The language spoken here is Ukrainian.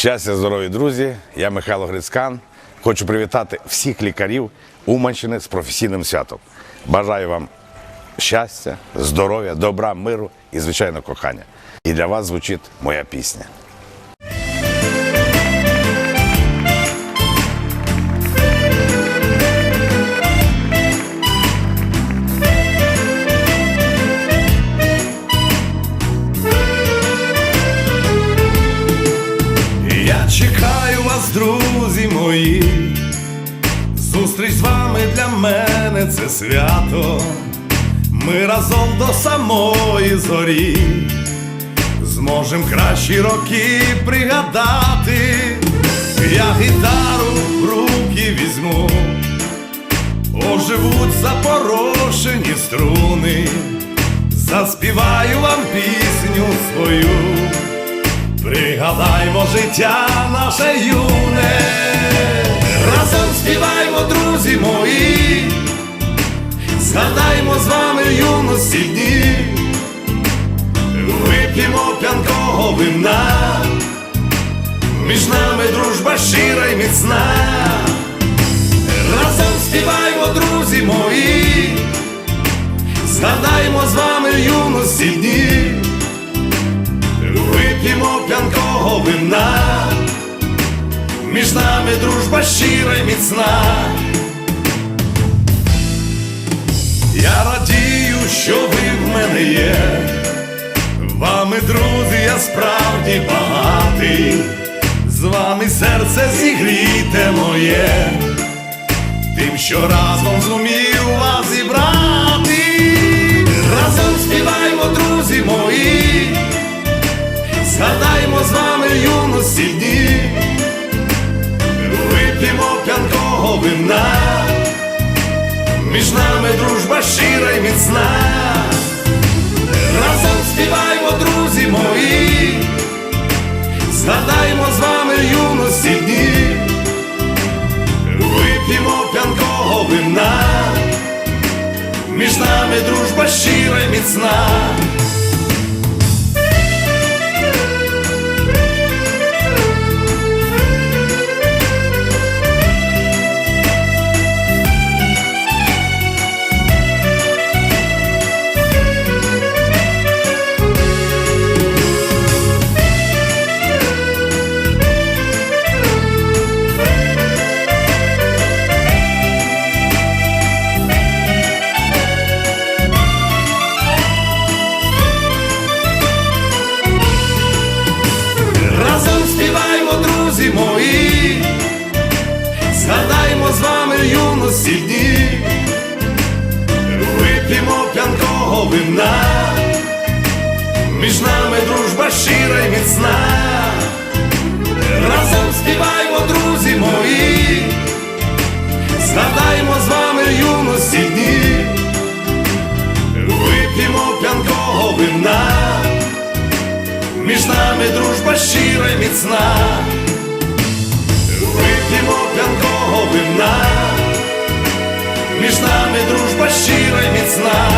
Щастя, здорові друзі! Я Михайло Грицькан. Хочу привітати всіх лікарів Уманщини з професійним святом. Бажаю вам щастя, здоров'я, добра, миру і, звичайно, кохання. І для вас звучить моя пісня. Зустріч з вами для мене це свято. Ми разом до самої зорі. Зможем кращі роки пригадати. Я гітару в руки візьму. Оживуть запорошені струни. Заспіваю вам пісню свою. Пригадаймо життя наше юне, юності дні, вип'ємо п'янкого вина, між нами дружба щира й міцна. Разом співаймо, друзі мої, згадаймо з вами юності дні. Вип'ємо п'янкого вина, між нами дружба щира й міцна. Я що ви в мене є, вами, друзі, я справді багатий, з вами серце зігріте моє, тим, що разом зумів вас зібрати. Разом співаймо, друзі мої. Згадаймо з вами юності дні, вип'ємо п'янкого вина, між нами дружба щира й міцна. Згадаймо з вами юності дні, вип'ємо п'янкого вина, між нами дружба щира й міцна. Вип'ємо п'янкого вина, між нами дружба щира й міцна. Разом співаймо, друзі мої, згадаймо з вами юності дні, вип'ємо п'янкого вина. Між нами дружба щира й міцна, вип'ємо п'янкого вина, між нами дружба щира й міцна.